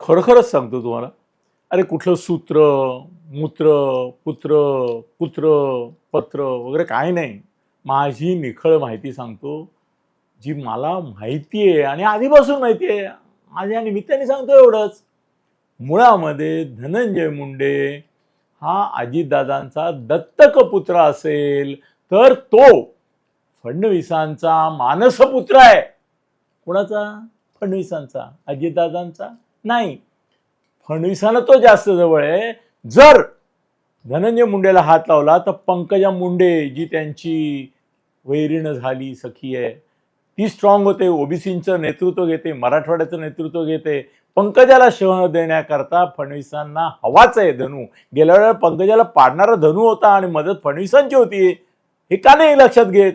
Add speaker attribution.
Speaker 1: खरोखरच सांगतो तुम्हाला. अरे कुठलं सूत्र मूत्र पुत्र पुत्र पत्र वगैरे काही नाही. माझी निखळ माहिती सांगतो जी मला माहिती आहे आणि आधीपासून माहिती आहे. माझ्या निमित्ताने सांगतो एवढंच. मुळामध्ये धनंजय मुंडे हा अजितदादांचा दत्तक पुत्र असेल तर तो फडणवीसांचा मानसपुत्र आहे. कुणाचा? फडणवीसांचा अजितदादांचा. नाही. फडणवीसांना तो जास्त जवळ आहे. जर धनंजय मुंडेला हात लावला तर पंकजा मुंडे जी त्यांची वैरीण झाली सखी आहे ती स्ट्रॉंग होते. ओबीसींचं नेतृत्व घेते मराठवाड्याचं नेतृत्व घेते. पंकजाला शह देण्याकरता फडणवीसांना हवाच आहे धनू. गेल्या वेळेला पंकजाला पाडणारा धनू होता आणि मदत फडणवीसांची होती. हे का नाही लक्षात घेत?